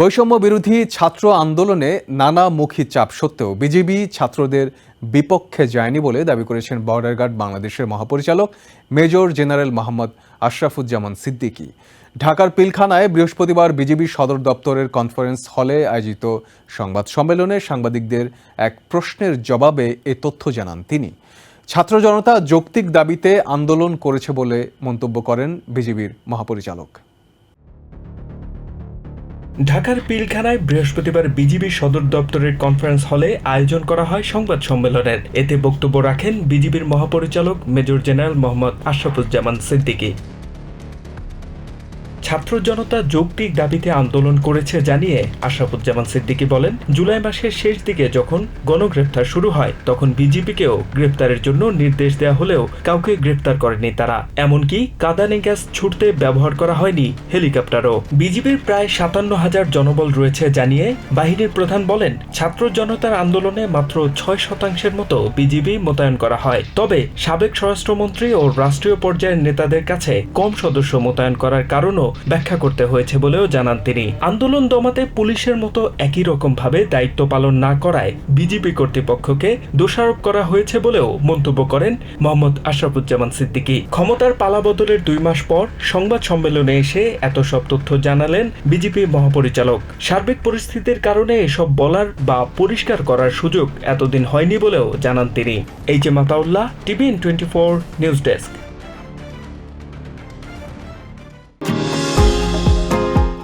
বৈষম্য বিরোধী ছাত্র আন্দোলনে নানামুখী চাপ সত্ত্বেও বিজেপি ছাত্রদের বিপক্ষে যায়নি বলে দাবি করেছেন বর্ডার গার্ড বাংলাদেশের মহাপরিচালক মেজর জেনারেল মোহাম্মদ আশরাফুজ্জামান সিদ্দিকী। ঢাকার পিলখানায় বৃহস্পতিবার বিজেপি সদর দপ্তরের কনফারেন্স হলে আয়োজিত সংবাদ সম্মেলনে সাংবাদিকদের এক প্রশ্নের জবাবে এ তথ্য জানান তিনি। ছাত্র জনতা যৌক্তিক দাবিতে আন্দোলন করেছে বলে মন্তব্য করেন বিজেপির মহাপরিচালক। ঢাকার পিলখানায় বৃহস্পতিবার বিজিবি সদর দপ্তরের কনফারেন্স হলে আয়োজন করা হয় সংবাদ সম্মেলনের। এতে বক্তব্য রাখেন বিজিবির মহাপরিচালক মেজর জেনারেল মোহাম্মদ আশরাফুজ্জামান সিদ্দিকী। ছাত্র জনতা যৌক্তিক দাবিতে আন্দোলন করেছে জানিয়ে আশরাফুজ্জামান সিদ্দিকী বলেন, জুলাই মাসের শেষ দিকে যখন গণগ্রেপ্তার শুরু হয়, তখন বিজেপিকেও গ্রেপ্তারের জন্য নির্দেশ দেওয়া হলেও কাউকে গ্রেপ্তার করেনি তারা। এমনকি কাদানে গ্যাস ছুটতে ব্যবহার করা হয়নি হেলিকপ্টারও। বিজেপির প্রায় সাতান্ন হাজার জনবল রয়েছে জানিয়ে বাহিনীর প্রধান বলেন ছাত্র জনতার আন্দোলনে মাত্র ছয় শতাংশের মতো বিজিবি মোতায়েন করা হয়। তবে সাবেক স্বরাষ্ট্রমন্ত্রী ও রাষ্ট্রীয় পর্যায়ের নেতাদের কাছে কম সদস্য মোতায়েন করার কারণও ব্যাখ্যা করতে হয়েছে বলেও জানান তিনি। আন্দোলন দমাতে পুলিশের মতো একই রকম ভাবে দায়িত্ব পালন না করায় বিজেপি কর্তৃপক্ষকে দোষারোপ করা হয়েছে বলেও মন্তব্য করেন মোহাম্মদ আশরাফুজ্জামান সিদ্দিকী। ক্ষমতার পালাবদলের দুই মাস পর সংবাদ সম্মেলনে এসে এত সব তথ্য জানালেন বিজেপি মহাপরিচালক। সার্বিক পরিস্থিতির কারণে এসব বলার বা পরিষ্কার করার সুযোগ এতদিন হয়নি বলেও জানান তিনি। H A Mataullah, TVN twenty four news desk.